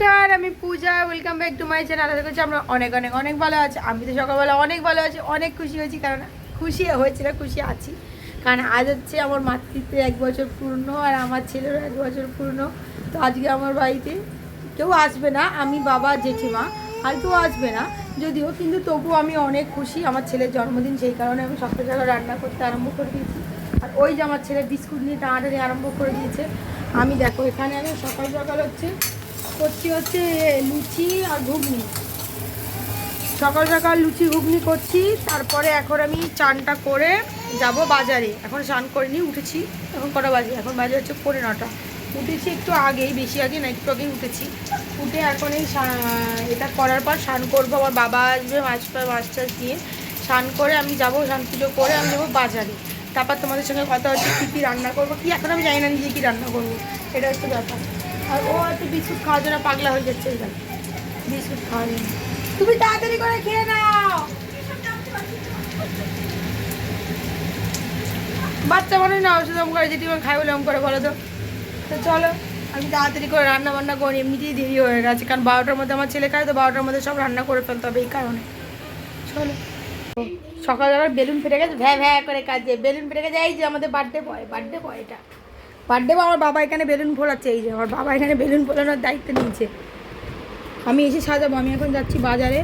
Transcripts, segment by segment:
নমস্কার, আমি Puja welcome back to my channel আশা করছি আমরা অনেক অনেক অনেক ভালো আছি। আমি তো সকালবেলা অনেক ভালো আছি, অনেক খুশি হয়েছি, কারণ খুশি হয়েছি হয়েছিল খুশি আছি। কারণ আজ হচ্ছে আমার মাতৃত্বে এক বছর পূর্ণ আর আমার ছেলেরও এক বছর পূর্ণ। তো আজকে আমার বাড়িতে কেউ আসবে না, আমি বাবা, জেঠিমা, আর কেউ আসবে না যদিও, কিন্তু তবুও আমি অনেক খুশি। আমার ছেলের জন্মদিন সেই কারণে আমি সকাল সকাল রান্না করতে আরম্ভ করে দিয়েছি। আর ওই যে আমার ছেলে বিস্কুট নিয়ে টানাটানি আরম্ভ করে দিয়েছে। আমি দেখো, এখানে আমি সকাল সকাল হচ্ছে করছি হচ্ছে লুচি আর ঘুগনি। সকাল সকাল লুচি ঘুগনি করছি, তারপরে এখন আমি চানটা করে যাব বাজারে। এখন স্নান করিনি, উঠেছি। এখন কটা বাজে? এখন বাজে হচ্ছে পনেরো নটা। উঠেছি একটু আগেই, বেশি আগে না একটু আগেই উঠেছি। উঠে এখন এই এটা করার পর স্নান করব। আমার বাবা আসবে মাছ মাছ টাছ দিয়ে। স্নান করে আমি যাব, স্নান পুজো করে আমি যাব বাজারে। তারপর তোমাদের সঙ্গে কথা হচ্ছে, কী কী রান্না করব? কি এখন আমি জানি না নিজে কী রান্না করব। এটা হচ্ছে ব্যাপার। আর ও হয়তো বিস্কুট খাওয়ার জন্য পাগলা হয়ে যাচ্ছে বিস্কুট খাওয়া তুমি তাড়াতাড়ি করে খেয়ে নাও। বাচ্চা মানুষ না ওষুধ করে যেটি খাই বলে করে বলো তো। তো চলো আমি তাড়াতাড়ি করে রান্না বান্না করি এমনিতেই দেরি হয়ে গেছে কারণ বারোটার মধ্যে আমার ছেলে খায় তো বারোটার মধ্যে সব রান্না করে ফেলতে হবে এই কারণে। চলো। সকালবেলা বেলুন ফেটে গেছে ভ্যা ভ্যা করে কাজে বেলুন ফেটে গেছে এই যে আমাদের বার্থডে বয় বার্থডে বয় এটা। বার্থডে বয় আমার বাবা এখানে বেলুন ফোলাচ্ছে, এই যে, আমার বাবা এখানে বেলুন ফোলানোর দায়িত্ব নিয়েছে। আমি এসে সাজাবো, আমি এখন যাচ্ছি বাজারে।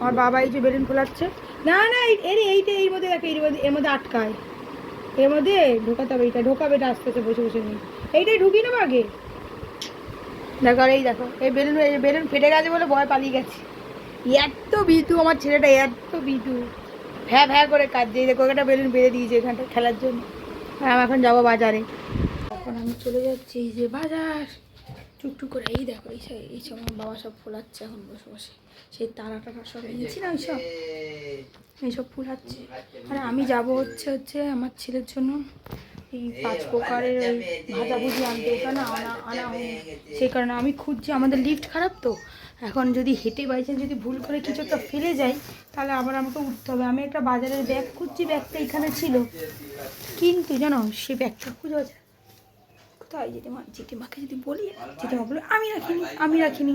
আমার বাবা এই যে বেলুন ফোলাচ্ছে। না না এর এইটা এর মধ্যে দেখো এর মধ্যে এর মধ্যে আটকায়। এর মধ্যে ঢোকাতে হবে, এইটা ঢোকাবে, এটা আস্তে আস্তে বসে বসে নিয়ে। এইটাই ঢুকি না আগে। দেখো, আর এই দেখো, এই বেলুন এই বেলুন ফেটে গেছে বলে ভয় পালিয়ে গেছে। এত বিতু আমার ছেলেটা এত বিতু ভ্যা ভ্যা করে কাজ দিয়ে দেখো একটা বেলুন বেঁধে দিয়েছে এখানটা খেলার জন্য। আর আমি এখন যাব বাজারে। এখন আমি চলে যাচ্ছি এই যে বাজার। টুকটুক করে এই দেখো এই সব এই সব আমার বাবা সব ফোলাচ্ছে এখন বসে বসে। সেই তারা টারা সব নিয়েছি না ওই সব। এইসব ফুলাচ্ছে। আর আমি যাব হচ্ছে হচ্ছে আমার ছেলের জন্য এই পাঁচ প্রকারের ওই ভাজাভুজি আনতে। ওটা না আনা আনা সেই কারণে আমি খুঁজছি আমাদের লিফট খারাপ তো। এখন যদি হেঁটে বাইচান্স যদি ভুল করে কিছু একটা ফেলে যাই তাহলে আবার আমাকে উঠতে হবে। আমি একটা বাজারের ব্যাগ খুঁজছি ব্যাগটা এখানে ছিল। কিন্তু জানো সে ব্যাগটা খুঁজে কোথায় জেঠিমা জেঠিমাকে যদি বলি জেঠিমা বলে, আমি রাখিনি আমি রাখিনি।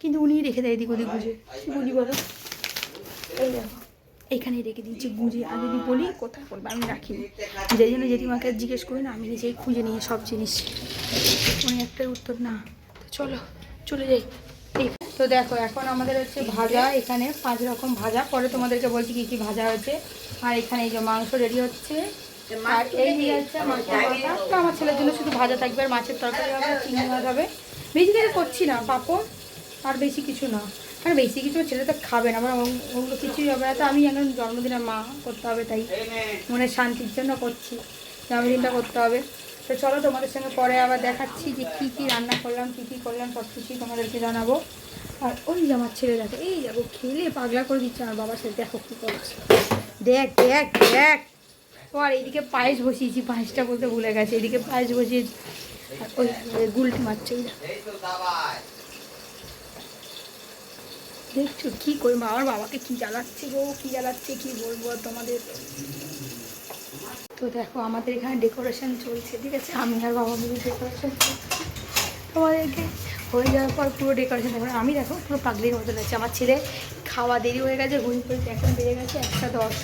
কিন্তু উনিই রেখে দেয় এদিক ওদিক গুঁজে বুঝি বলো এই দেখো, এইখানেই রেখে দিয়েছি গুঁজে আর যদি বলি, কোথায় করব আমি রাখিনি। যেই জন্য জেঠিমাকে জিজ্ঞেস করি না, আমি নিজেই খুঁজে নিয়ে সব জিনিস। উনি একটাই উত্তর, না, তো চলো, চলে যাই। তো দেখো, এখন আমাদের হচ্ছে ভাজা, এখানে পাঁচ রকম ভাজা। পরে তোমাদেরকে বলছি কি কি ভাজা হয়েছে। আর এখানে এই যে মাংস রেডি হচ্ছে। আর এই যে হচ্ছে মাছের আমার ছেলের জন্য শুধু ভাজা থাকবে আর মাছের তরকারি হবে আর চিংড়ি মাছ হবে। বেশি কিছু করছি না পাপড় আর বেশি কিছু না। কারণ বেশি কিছু ছেলে তো খাবে না আমার ওগুলো কিছুই হবে না। তো আমি এখন জন্মদিনের মা করতে হবে তাই মনের শান্তির জন্য করছি। জন্মদিনটা করতে হবে। তো চলো তোমাদের সঙ্গে পরে আবার দেখাচ্ছি যে কী কী রান্না করলাম কী কী করলাম সব কিছুই তোমাদেরকে জানাব। আর ওই যে আমার ছেলে দেখো এই দেখো খেলে পাগলা করে দিচ্ছে আমার বাবার সাথে। দেখো কী করছে। দেখ দেখ দেখ। আর এইদিকে পায়েস বসিয়েছি, পায়েসটা বলতে ভুলে গেছে। এদিকে পায়েস বসিয়েছি ওই গুলটি মারছে দেখছ কি করি আমার বাবাকে কি জ্বালাচ্ছে গো, কি জ্বালাচ্ছে, কি বলব তোমাদের? তো দেখো আমাদের এখানে ডেকোরেশন চলছে, ঠিক আছে? আমি আর বাবা মিলে ডেকোরেশন তোমাদেরকে হয়ে যাওয়ার পর পুরো ডেকোরেশন দেখো। আমি দেখো পুরো পাগলির মতো লাগছে আমার ছেলে খাওয়া দেরি হয়ে গেছে, ঘুম পড়েছে এখন বেড়ে গেছে একটা দশ।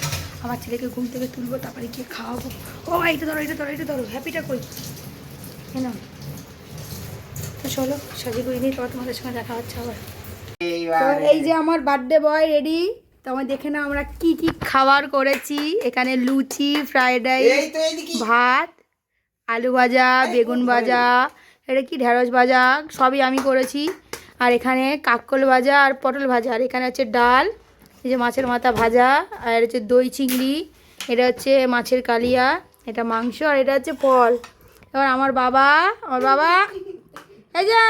আমার ছেলেকে ঘুম থেকে তুলবো তারপরে গিয়ে খাওয়াবো। ও এইটা ধরো এটা ধরো এটা ধরো হ্যাপিটা কই? কেন? তো চলো সাজিয়ে করে নিই তারপর তোমাদের সঙ্গে দেখা হচ্ছে আবার। এই যে আমার বার্থডে বয় রেডি তো আমার দেখে না আমরা কি কি খাবার করেছি। এখানে লুচি ফ্রাইড রাইস ভাত আলু ভাজা বেগুন ভাজা এটা কি ঢেঁড়স ভাজা সবই আমি করেছি। আর এখানে কাককল ভাজা আর পটল ভাজা আর এখানে হচ্ছে ডাল। এই যে মাছের মাথা ভাজা, আর হচ্ছে দই চিংড়ি, এটা হচ্ছে মাছের কালিয়া, এটা মাংস, আর এটা হচ্ছে ফল। এবার আমার বাবা আমার বাবা, এই যে,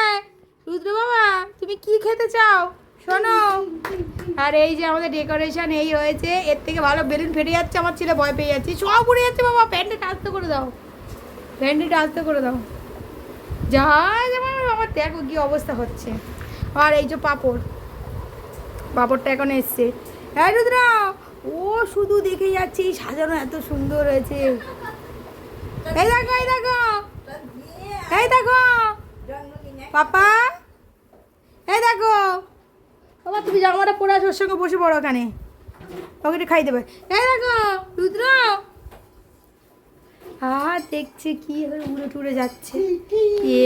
রুদ্র বাবা, তুমি কি খেতে চাও? শোনো। আর এই যে আমাদের ডেকোরেশন এই হয়েছে এর থেকে ভালো বেলুন ফেটে যাচ্ছে, আমার ছেলে ভয় পেয়ে যাচ্ছে। সব উড়ে যাচ্ছে বাবা, প্যান্টটা আস্তে করে দাও। প্যান্টটা আস্তে করে দাও। যা যেমন আমার দেখো কি অবস্থা হচ্ছে। আর এই যে পাপড় পাপড়টা এখন এসছে। হ্যাঁ রুদ্র, ও শুধু দেখে যাচ্ছে, সাজানো এত সুন্দর হয়েছে। এই দেখো এই দেখো। এই দেখো। পাপা, এই দেখো। বাবা, তুমি জামাটা পরে আসো সঙ্গে বসে পড়ো ওখানে। ওকে খাই দেবে। এই দেখো, রুদ্র। আর দেখছে কি উড়ে টুড়ে যাচ্ছে।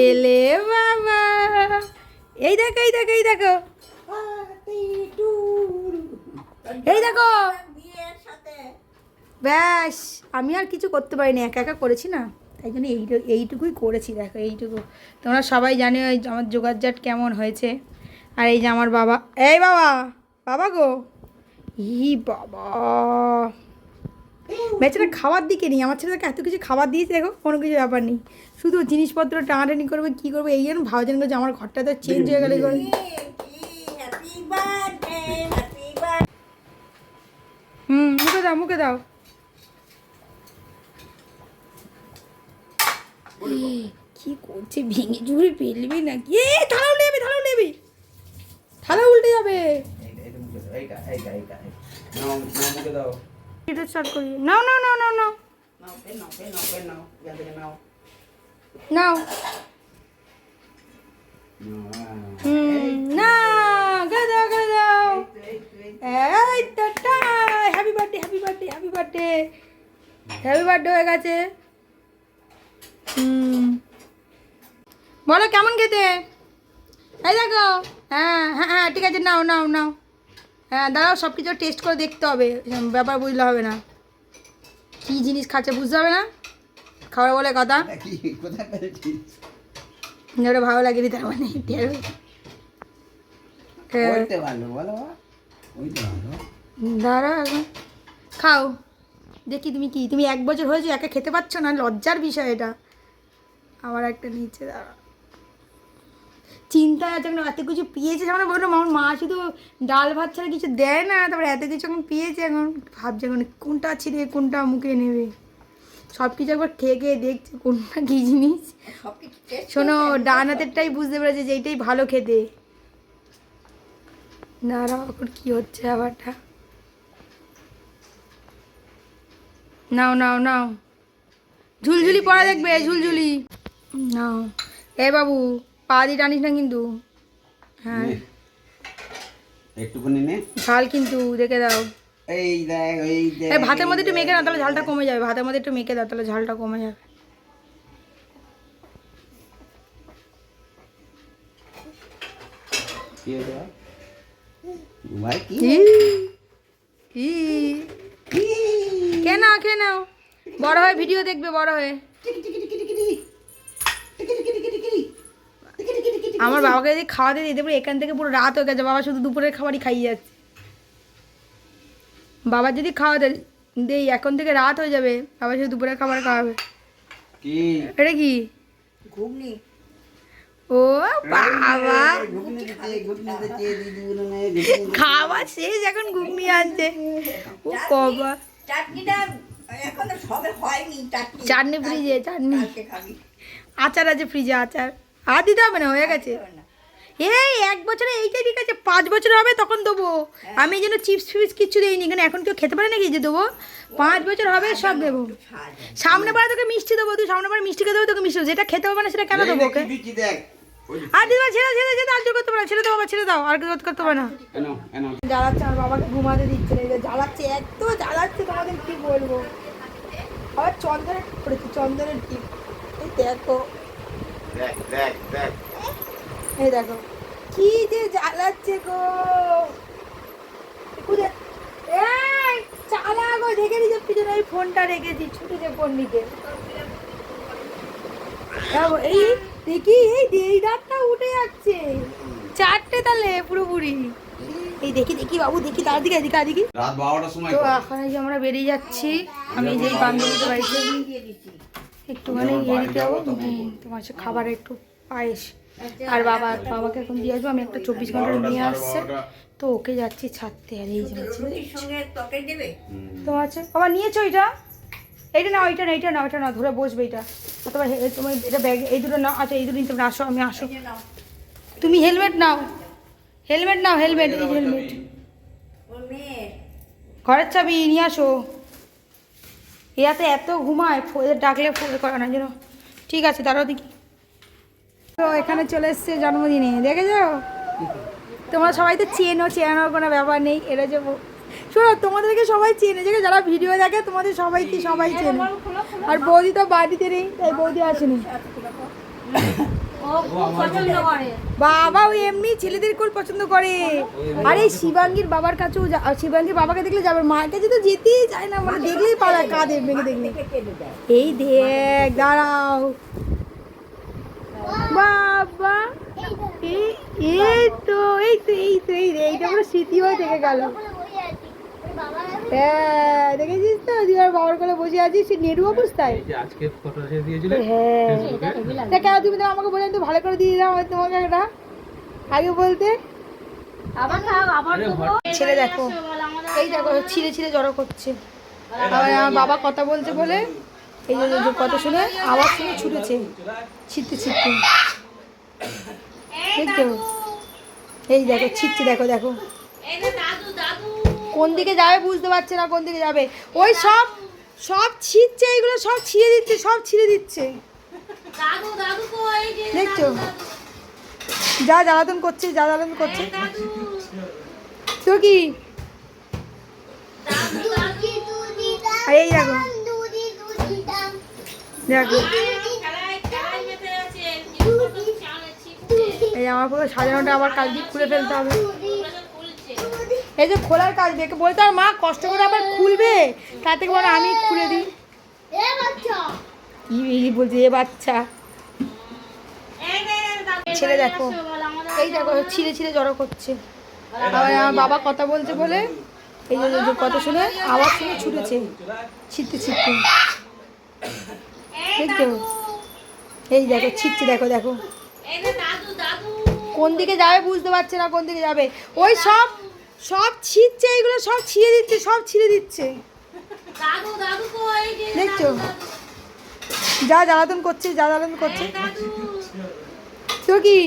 এলে বাবা। এই দেখো এই দেখো এই দেখো। এই দেখো। ব্যাস আমি আর কিছু করতে পারিনি একা একা করেছি না। তাই জন্য এই এইটুকুই করেছি দেখো এইটুকু। তোমরা সবাই জানো ওই আমার যোগাযোগ কেমন হয়েছে। আর এই যে আমার বাবা এই বাবা বাবা গো। ই বাবা। বেচারা খাবার দিকে নেই আমার ছেলেটাকে এত কিছু খাবার দিয়েছে দেখো কোনো কিছু ব্যাপার নেই। শুধু জিনিসপত্র টানাটানি করবে কী করবে এই জন্য ভাবছেন যে আমার ঘরটা তো চেঞ্জ হয়ে গেলে দাও মুখে দাও কি করছে ভেঙে চুরে ফেলবি নাকি এ থালা উল্টে যাবে থালা উল্টে যাবে থালা উল্টে যাবে এইটা এইটা এইটা নাও নাও মুখে দাও এটা স্টার্ট করি নাও নাও নাও নাও নাও নাও নাও পেন নাও পেন নাও এখান থেকে নাও নাও হুম না গেলে দাও গেলে দাও এই তো happy birthday happy birthday happy birthday happy birthday হয়ে গেছে। হুম। বলো কেমন খেতে? এই দেখো। হ্যাঁ হ্যাঁ হ্যাঁ ঠিক আছে নাও নাও নাও। হ্যাঁ দাঁড়াও সব কিছু টেস্ট করে দেখতে হবে। ব্যাপার বুঝলে হবে না। কী জিনিস খাচ্ছে বুঝতে হবে না? খাবার বলে কথা। ওটা ভালো লাগেনি তার মানে হ্যাঁ। ওইটা ভালো বলো বাবা। ওইটা ভালো। দাঁড়া খাও। দেখি তুমি কি? তুমি এক বছর হয়েছে একা খেতে পারছ না? লজ্জার বিষয় এটা। আমার একটা নিচে দাঁড়া। চিন্তা আছে এখন এত কিছু পেয়েছে যেমন বললাম আমার মা শুধু ডাল ভাত ছাড়া কিছু দেয় না তারপরে এত কিছু এখন পেয়েছে এখন। ভাবছে এখন কোনটা ছিঁড়ে কোনটা মুখে নেবে। সব কিছু একবার খেয়ে খেয়ে দেখছে কোনটা কী জিনিস। শোনো ডান হাতেরটাই বুঝতে পেরেছে যে এইটাই ভালো খেতে। দাঁড়াও এখন কী হচ্ছে আবারটা। নাও নাও নাও। ঝুলঝুলি পড়া দেখবে ঝুলঝুলি। নাও। এ বাবু পা দিয়ে টানিস না কিন্তু। হ্যাঁ। একটুখানি নে। ঝাল কিন্তু দেখে দাও। এই দেখ এই দেখ। এই ভাতের মধ্যে একটু মেখে দাও তাহলে ঝালটা কমে যাবে। ভাতের মধ্যে একটু মেখে দাও তাহলে ঝালটা কমে যাবে। কি ভাই কি? ই। খেয়ে নাও খেয়ে নাও। বড় হয়ে ভিডিও দেখবে বড় হয়ে। আমার বাবাকে যদি খাওয়াতে দিতে পারে এখান থেকে পুরো রাত হয়ে গেছে। বাবা শুধু দুপুরের খাবারই খাইয়ে যাচ্ছে। বাবা যদি খাওয়াতে দেই এখন থেকে রাত হয়ে যাবে। বাবা শুধু দুপুরের খাবার খাওয়াবে। কি? এটা কি? ঘুগনি। ও বাবা। খাওয়া শেষ এখন ঘুগনি আনছে। ও কবা চাটনিটা এখনও সবে হয়নি চাটনি। চাটনি ফ্রিজে চাটনি। আচার আছে ফ্রিজে আচার। আর দিতে হবে না হয়ে গেছে। এই এক বছরে এইটাই ঠিক আছে পাঁচ বছর হবে তখন দেবো। আমি এই জন্য চিপস ফিপস কিচ্ছু দিইনি কেন এখন কেউ খেতে পারে নাকি যে দেবো? পাঁচ বছর হবে সব দেবো। সামনে পারে তোকে মিষ্টি দেবো তুই সামনে পারে মিষ্টি খেতে হবে তোকে মিষ্টি দেবো। যেটা খেতে হবে না সেটা কেন দেবো ওকে? আর ছেড়ে ছেড়ে ছেড়ে আর করতে পারে ছেড়ে দাও বাবা ছেড়ে দাও। আর কিছু করতে হবে না। জ্বালাচ্ছে আমার বাবাকে ঘুমাতে দিচ্ছে না জ্বালাচ্ছে এত জ্বালাচ্ছে তোমাদের কি বলব? আবার চন্দনের টিপ করেছি চন্দনের টিপ। এই দেখো। দেখ এই কি যে জ্বালাচ্ছে গো। খুঁজে। এই চালা গো পিছনে। ওই ফোনটা রেখেছি ছুটেছে ফোন নিতে। এই দেখি এই এই রাতটা উঠে যাচ্ছে। চারটে তাহলে পুরোপুরি। এই দেখি দেখি বাবু দেখি তার দিকে এদিকে এদিকে রাত বারোটার সময় তো এখন এই যে আমরা বেরিয়ে যাচ্ছি আমি যেই বান্ধবীদের বাড়িতে একটুখানি ইয়ে দিতে যাব তোমার হচ্ছে খাবার একটু পায়েস। আর বাবা বাবাকে এখন দিয়ে আসব আমি একটা চব্বিশ ঘণ্টা নিয়ে আসছে। তো ওকে যাচ্ছি ছাড়তে আর এই যে তোমার আছে। বাবা নিয়েছো এটা? এইটা না ওইটা না এইটা না ওইটা না ধরে বসবে এটা অথবা হে- তুমি এটা ব্যাগ এই দুটো নাও আচ্ছা এই দুটো নিতে আসো আমি আসো। তুমি হেলমেট নাও। হেলমেট নাও হেলমেট এই হেলমেট ঘরের চাবি নিয়ে আসো। ইয়াতে এত ঘুমায় ডাকলে ফোন করে না যেন। ঠিক আছে দাঁড়াও দেখি। তো এখানে চলে এসছে জন্মদিনে দেখেছ? তোমরা সবাই তো চেনো চেনানোর কোনো ব্যাপার নেই এটা যে শোনো তোমাদেরকে সবাই চেনে যে যারা ভিডিও দেখে তোমাদের সবাইকে সবাই চেনে। আর বৌদি তো বাড়িতে নেই তাই বৌদি আসেনি। বাবা ওই এমনি ছেলেদের কোল পছন্দ করে। আর এই শিবাঙ্গীর বাবার কাছেও শিবাঙ্গীর বাবাকে দেখলে যাবে। মায়ের কাছে তো যেতেই চায় না মানে দেখলেই পারা কাঁদে মেঘে দেখলে। এই দেখ দাঁড়াও। বাবা এই তো এই তো এই তো এই এইটা পুরো স্মৃতি হয়ে থেকে গেল। হ্যাঁ দেখেছিস তো? তুই আর বাবার কোলে বসে আছিস সে নেড়ু অবস্থায়। আজকে ফটো রেখে হ্যাঁ। কেন তুমি তো আমাকে বললেন তো ভালো করে দিয়ে দিলাম আমি তোমাকে একটা আগে বলতে। আরে হঠাৎ ছেলে দেখো এই দেখো ছিঁড়ে ছিঁড়ে জড়ো করছে। আবার আমার বাবা কথা বলছে বলে এই যে যে কথা শুনে আওয়াজ শুনে ছুটেছে। ছিটতে ছিটতে দেখছ এই দেখো ছিটছে দেখো দেখো। কোন দিকে যাবে বুঝতে পারছে না কোন দিকে যাবে। ওই সব সব ছিটছে এইগুলো সব ছিঁড়ে দিচ্ছে সব ছিঁড়ে দিচ্ছে। দেখছ? যা জ্বালাতন করছে যা জ্বালাতন করছে। তো কি? এই দেখো। দেখো। এই আমার পুরো সাজানোটা আবার কাল দিয়ে খুলে ফেলতে হবে। এই যে খোলার কাজ দেখে বলতে আর মা কষ্ট করে আবার খুলবে। তার থেকে বলো আমি খুলে দিই। কি এই এ বাচ্চা। ছেলে দেখো। এই দেখো ছিঁড়ে ছিঁড়ে জড়ো করছে। আবার আমার বাবা কথা বলছে বলে এই যে যে কথা শুনে আওয়াজ শুনে ছুটেছে। ছিটতে ছিটতে দেখছ এই দেখো ছিটছে দেখো দেখো। কোন দিকে যাবে বুঝতে পারছে না কোন দিকে যাবে। ওই সব সব ছিঁড়ছে এইগুলো সব ছিঁড়ে দিচ্ছে সব ছিঁড়ে দিচ্ছে। দেখছ? যা জ্বালাতন করছে যা জ্বালাতন করছে। তো কি?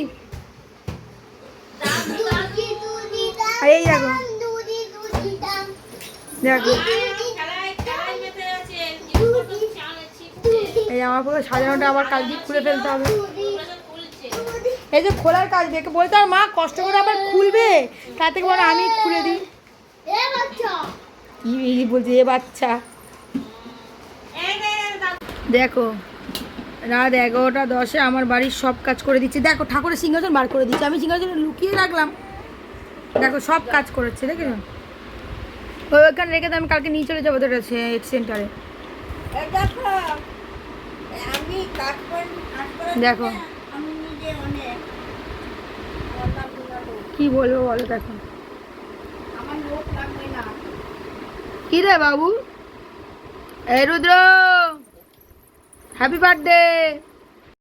আর এই দেখো। দেখো। এই আমার পুরো সাজানোটা আবার কাল দিয়ে খুলে ফেলতে হবে। এই যে খোলার কাজ দেখে বলতে আর মা কষ্ট করে আবার খুলবে? তার থেকে বলো আমি খুলে দিই। বলছে এ বাচ্চা। দেখো রাত এগারোটা দশে আমার বাড়ির সব কাজ করে দিচ্ছে। দেখো ঠাকুরের সিংহাসন বার করে দিচ্ছে। আমি সিংহাসন লুকিয়ে রাখলাম। দেখো সব কাজ করেছে দেখেছ? ওই ওখানে রেখে তো আমি কালকে নিয়ে চলে যাব তোর সেন্টারে। এই দেখো কি বলব বলো দেখো। কি রে বাবু? এই রুদ্র হ্যাপি বার্থডে